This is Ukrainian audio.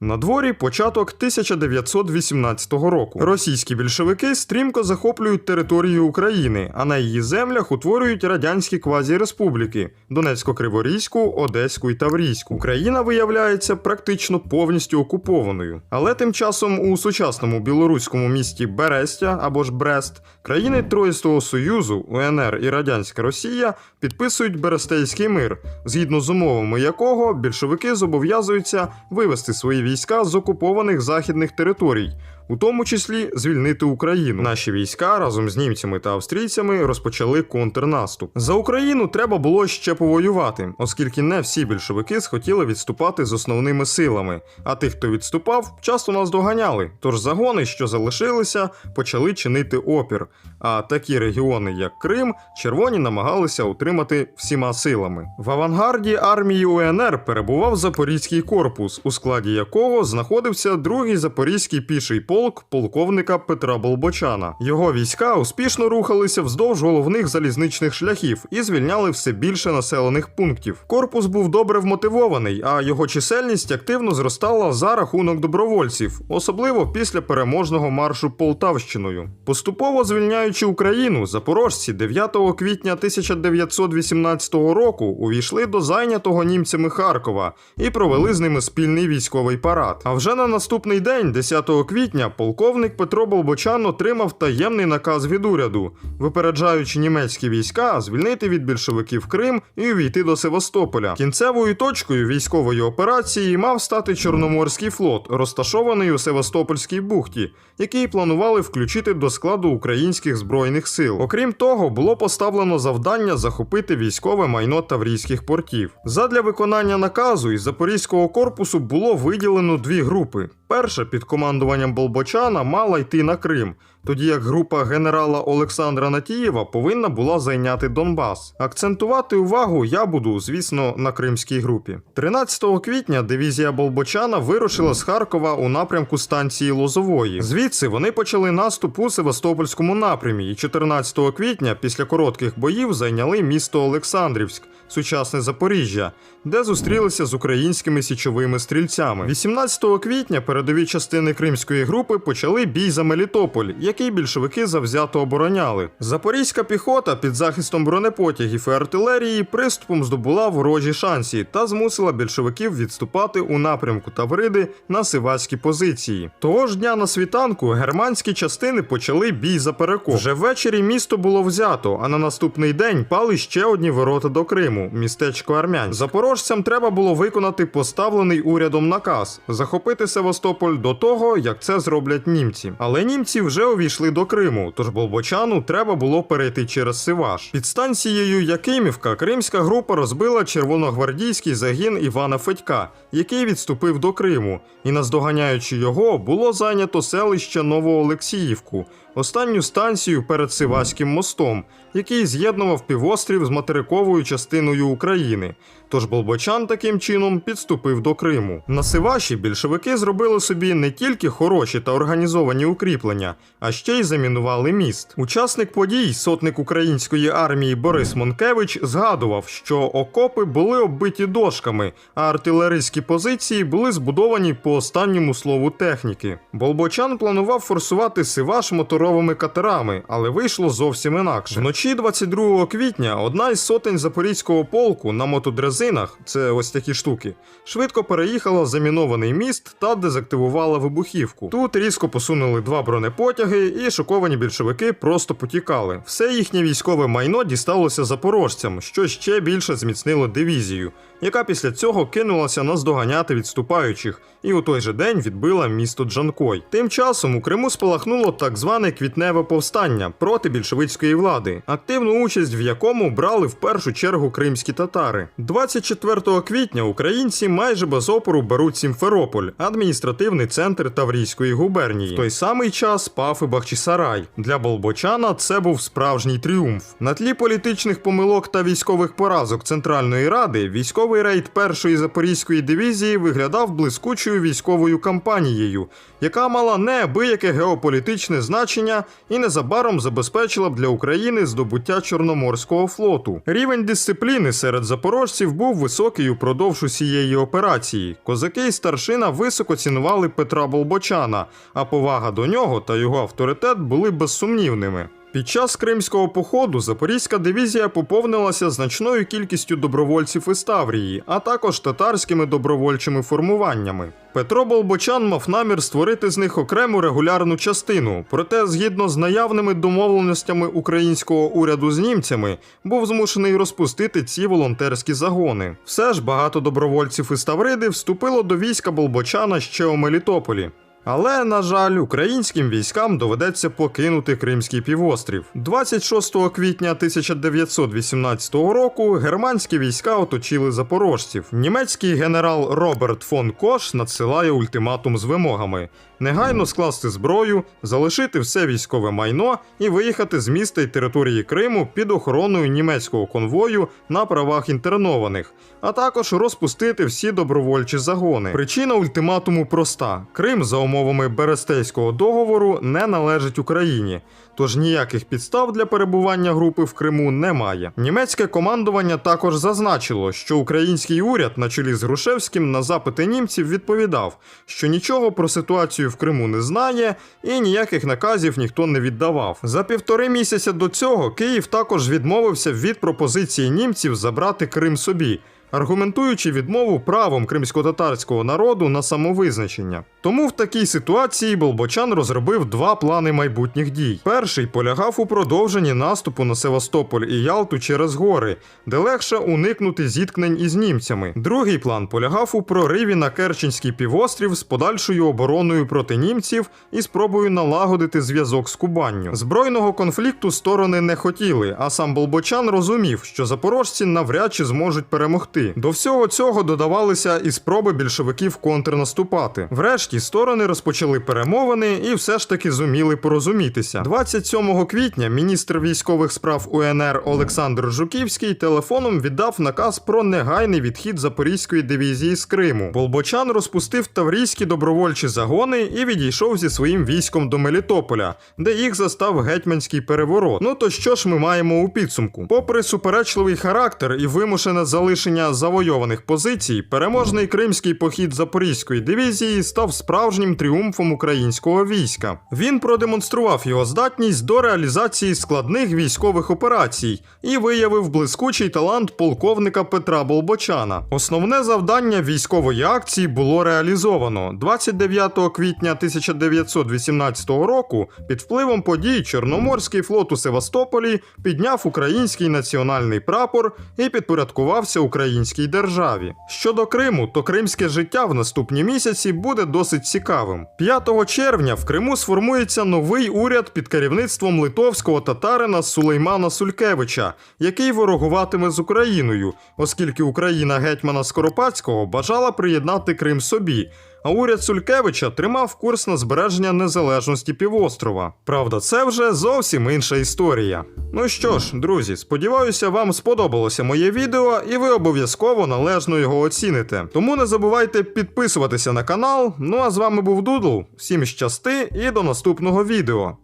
На дворі початок 1918 року. Російські більшовики стрімко захоплюють територію України, а на її землях утворюють радянські квазіреспубліки Донецько-Криворізьку, Одеську і Таврійську. Україна виявляється практично повністю окупованою. Але тим часом у сучасному білоруському місті Берестя або ж Брест країни Троїстого Союзу, УНР і Радянська Росія підписують Берестейський мир, згідно з умовами якого більшовики зобов'язуються вивести свої війська з окупованих західних територій. У тому числі звільнити Україну. Наші війська разом з німцями та австрійцями розпочали контрнаступ. За Україну треба було ще повоювати, оскільки не всі більшовики схотіли відступати з основними силами. А тих, хто відступав, часто нас доганяли. Тож загони, що залишилися, почали чинити опір. А такі регіони, як Крим, червоні намагалися утримати всіма силами. В авангарді армії УНР перебував Запорізький корпус, у складі якого знаходився другий запорізький піший полк полковника Петра Болбочана. Його війська успішно рухалися вздовж головних залізничних шляхів і звільняли все більше населених пунктів. Корпус був добре вмотивований, а його чисельність активно зростала за рахунок добровольців, особливо після переможного маршу Полтавщиною. Поступово звільняючи Україну, запорожці 9 квітня 1918 року увійшли до зайнятого німцями Харкова і провели з ними спільний військовий парад. А вже на наступний день, 10 квітня, полковник Петро Болбочан отримав таємний наказ від уряду, випереджаючи німецькі війська, звільнити від більшовиків Крим і увійти до Севастополя. Кінцевою точкою військової операції мав стати Чорноморський флот, розташований у Севастопольській бухті, який планували включити до складу українських збройних сил. Окрім того, було поставлено завдання захопити військове майно таврійських портів. Задля виконання наказу із запорізького корпусу було виділено дві групи. Перша під командуванням Болбочана мала йти на Крим, тоді як група генерала Олександра Натієва повинна була зайняти Донбас. Акцентувати увагу я буду, звісно, на кримській групі. 13 квітня дивізія Болбочана вирушила з Харкова у напрямку станції Лозової. Звідси вони почали наступ у Севастопольському напрямі, і 14 квітня, після коротких боїв, зайняли місто Олександрівськ, сучасне Запоріжжя, де зустрілися з українськими січовими стрільцями. 18 квітня передові частини кримської групи почали бій за Мелітополь, який більшовики завзято обороняли. Запорізька піхота під захистом бронепотягів і артилерії приступом здобула ворожі шансі та змусила більшовиків відступати у напрямку Тавриди на сивацькі позиції. Того ж дня на світанку германські частини почали бій за перекоп. Вже ввечері місто було взято, а на наступний день пали ще одні ворота до Криму, містечко Армянськ. Запорожцям треба було виконати поставлений урядом наказ захопити Севастополь до того, як це зроблять німці. Але німці вже увійшли до Криму, тож Болбочану треба було перейти через Сиваш. Під станцією Якимівка кримська група розбила червоногвардійський загін Івана Федька, який відступив до Криму, і наздоганяючи його, було зайнято селище Новоолексіївку, останню станцію перед Сиваським мостом, який з'єднував півострів з материковою частиною України. Тож Болбочан таким чином підступив до Криму. На Сиваші більшовики зробили собі не тільки хороші та організовані укріплення, а ще й замінували міст. Учасник подій, сотник української армії Борис Монкевич, згадував, що окопи були оббиті дошками, а артилерійські позиції були збудовані по останньому слову техніки. Болбочан планував форсувати Сиваш моторовими катерами, але вийшло зовсім інакше. Вночі 22 квітня одна із сотень запорізького полку на мотодрезинах, це ось такі штуки, швидко переїхала замінований міст та дезактивувала вибухівку. Тут різко посунули два бронепотяги, і шоковані більшовики просто потікали. Все їхнє військове майно дісталося запорожцям, що ще більше зміцнило дивізію, яка після цього кинулася наздоганяти відступаючих, і у той же день відбила місто Джанкой. Тим часом у Криму спалахнуло так зване квітневе повстання проти більшовицької влади, активну участь в якому брали в першу чергу кримські татари. 24 квітня українці майже без опору беруть Сімферополь, адміністративний центр Таврійської губернії. В той самий час пав і Бахчисарай. Для Болбочана це був справжній тріумф. На тлі політичних помилок та військових поразок Центральної Ради військовий рейд першої запорізької дивізії виглядав блискучою військовою кампанією, яка мала неабияке геополітичне значення і незабаром забезпечила б для України здобуття Чорноморського флоту. Рівень дисципліни серед запорожців був високий упродовж усієї операції. Козаки і старшина високо цінували Петра Болбочана, а повага до нього та його авторитет були безсумнівними. Під час кримського походу Запорізька дивізія поповнилася значною кількістю добровольців із Таврії, а також татарськими добровольчими формуваннями. Петро Болбочан мав намір створити з них окрему регулярну частину, проте, згідно з наявними домовленостями українського уряду з німцями, був змушений розпустити ці волонтерські загони. Все ж багато добровольців із Тавриди вступило до війська Болбочана ще у Мелітополі. Але, на жаль, українським військам доведеться покинути Кримський півострів. 26 квітня 1918 року германські війська оточили запорожців. Німецький генерал Роберт фон Кош надсилає ультиматум з вимогами: негайно скласти зброю, залишити все військове майно і виїхати з міста й території Криму під охороною німецького конвою на правах інтернованих, а також розпустити всі добровольчі загони. Причина ультиматуму проста: Крим за умовами Берестейського договору не належить Україні. Тож ніяких підстав для перебування групи в Криму немає. Німецьке командування також зазначило, що український уряд на чолі з Грушевським на запити німців відповідав, що нічого про ситуацію в Криму не знає і ніяких наказів ніхто не віддавав. За півтори місяця до цього Київ також відмовився від пропозиції німців забрати Крим собі аргументуючи відмову правом кримсько-татарського народу на самовизначення. Тому в такій ситуації Болбочан розробив два плани майбутніх дій. Перший полягав у продовженні наступу на Севастополь і Ялту через гори, де легше уникнути зіткнень із німцями. Другий план полягав у прориві на Керченський півострів з подальшою обороною проти німців і спробою налагодити зв'язок з Кубанню. Збройного конфлікту сторони не хотіли, а сам Болбочан розумів, що запорожці навряд чи зможуть перемогти. До всього цього додавалися і спроби більшовиків контрнаступати. Врешті сторони розпочали перемовини і все ж таки зуміли порозумітися. 27 квітня міністр військових справ УНР Олександр Жуківський телефоном віддав наказ про негайний відхід Запорізької дивізії з Криму. Болбочан розпустив таврійські добровольчі загони і відійшов зі своїм військом до Мелітополя, де їх застав гетьманський переворот. Ну то що ж ми маємо у підсумку? Попри суперечливий характер і вимушене залишення завойованих позицій, переможний кримський похід Запорізької дивізії став справжнім тріумфом українського війська. Він продемонстрував його здатність до реалізації складних військових операцій і виявив блискучий талант полковника Петра Болбочана. Основне завдання військової акції було реалізовано 29 квітня 1918 року. Під впливом подій Чорноморський флот у Севастополі підняв український національний прапор і підпорядкувався українській державі. Щодо Криму, то кримське життя в наступні місяці буде досить цікавим. 5 червня в Криму сформується новий уряд під керівництвом литовського татарина Сулеймана Сулькевича, який ворогуватиме з Україною, оскільки Україна гетьмана Скоропадського бажала приєднати Крим собі. А уряд Сулькевича тримав курс на збереження незалежності півострова. Правда, це вже зовсім інша історія. Ну що ж, друзі, сподіваюся, вам сподобалося моє відео, і ви обов'язково належно його оціните. Тому не забувайте підписуватися на канал. Ну а з вами був Дудл. Всім щасти і до наступного відео.